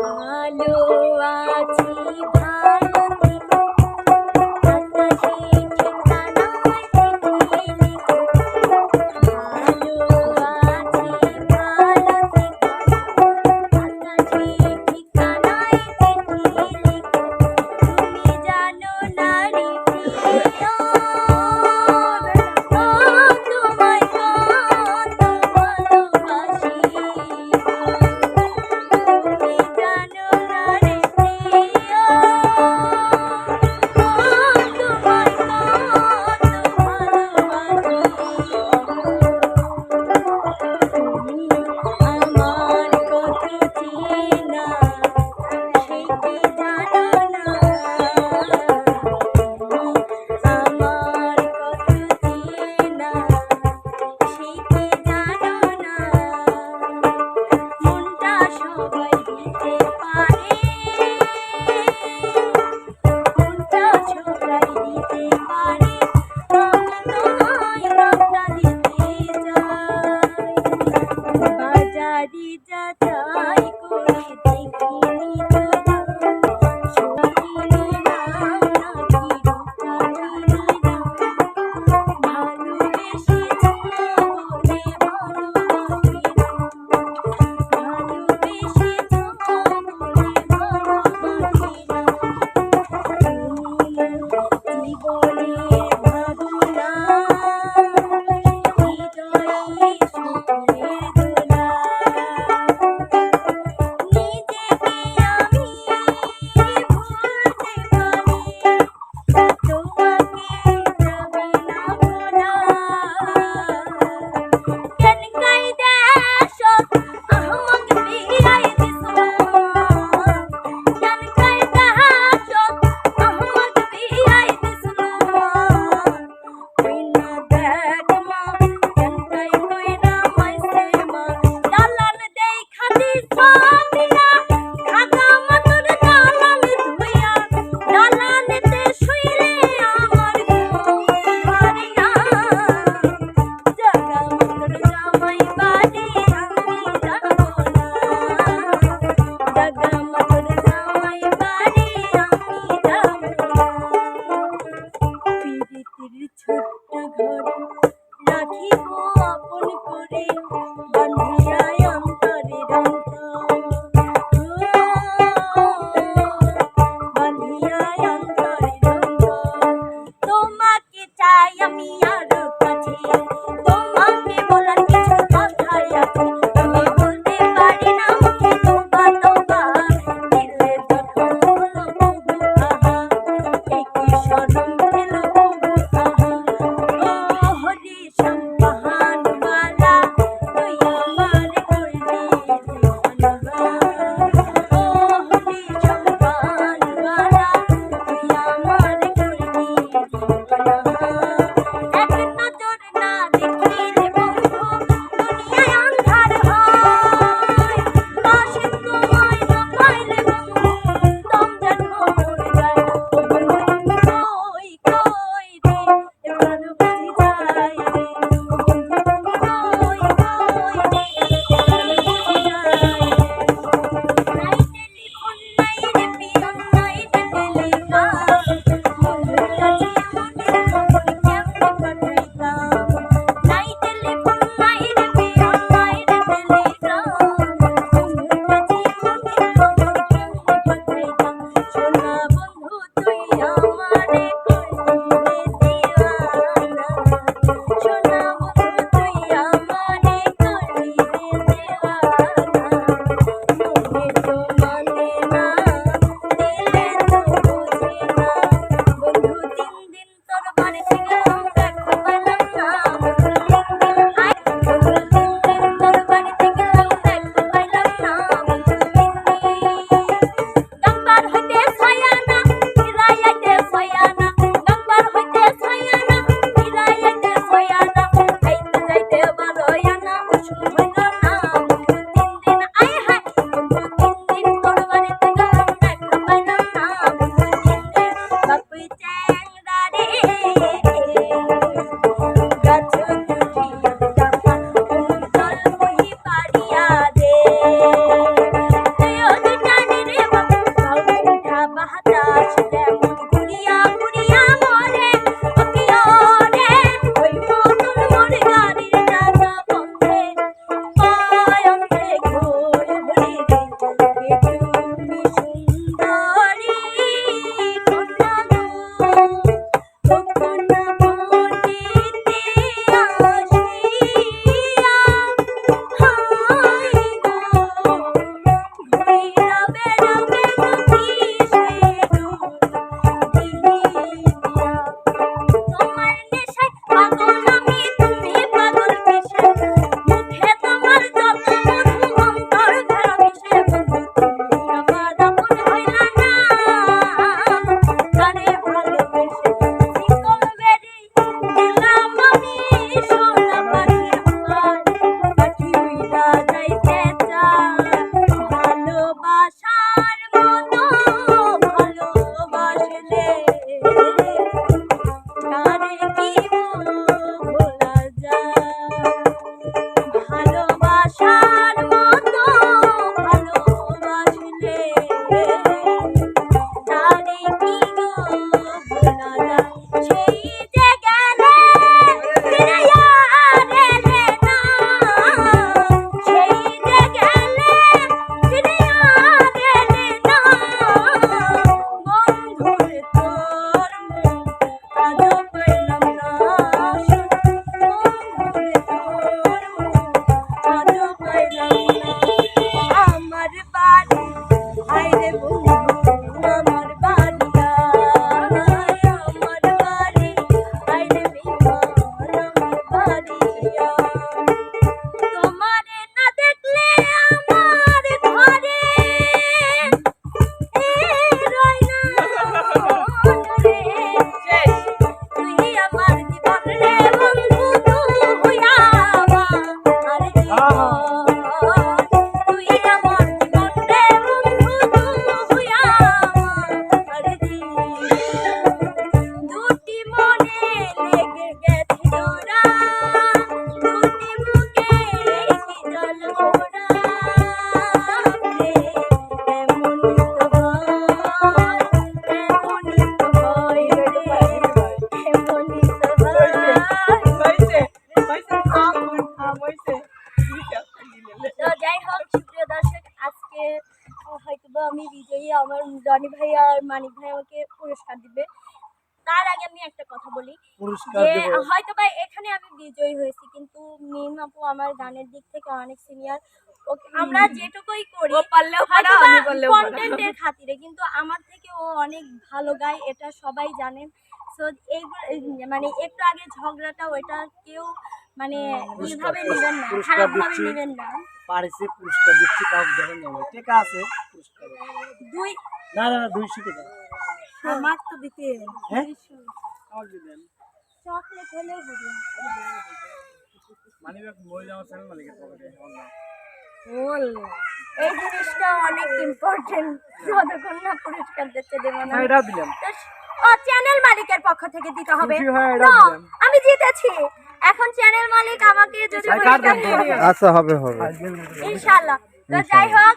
ভালো আছি ভালো 地方。mulher tiempo. পুরস্কার দিবে। তার আগে আমি একটা কথা বলি। যে হয়তো বা এখানে আমি বিজয়ী হয়েছি কিন্তু মিম আপু আমার গানের দিক থেকে অনেক সিনিয়র আমরা যেটুকুই করি। কন্টেন্টের খাতিরে কিন্তু আমার থেকে ও অনেক ভালো গায় এটা সবাই জানেন সো এইগুলো মানে একটু আগে ঝগড়াটা ওইটা কেউ মানে এইভাবে নেবেন না খারাপভাবে নেবেন না। পারিছে পুরস্কার দিচ্ছি কাউকে দেখেন যাবে টেকা আছে পুরস্কার। দুই না না না দুইশো টাকা আমার তো দিতে হ্যাঁ? চকলেট হলে হবে। মানি ব্যাগ মহিলা চ্যানেল মালিকের পকেটে বল। এই জিনিসটা অনেক ইম্পর্টেন্ট যতক্ষণ না পুরস্কার দিতে দেবো না। হ্যাঁ দিলাম। ও চ্যানেল মালিকের পক্ষ থেকে দিতে হবে। হয়ে। আমি জিতেছি। এখন চ্যানেল মালিক আমাকে যদি দেবে? আচ্ছা হবে হবে। ইনশাআল্লাহ। তো যাই হোক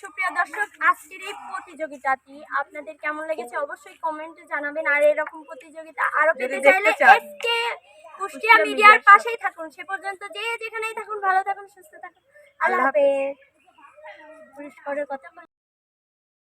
সুপ্রিয় দর্শক আজকের এই প্রতিযোগিতাটি আপনাদের কেমন লেগেছে অবশ্যই কমেন্টে জানাবেন। আর এরকম প্রতিযোগিতা আরও পেতে চাইলে। এসকে কুষ্টিয়া মিডিয়ার পাশেই থাকুন। সে পর্যন্ত যে যেখানেই থাকুন ভালো থাকুন সুস্থ থাকুন। আল্লাহ হাফেজ। পুরস্কারের কথা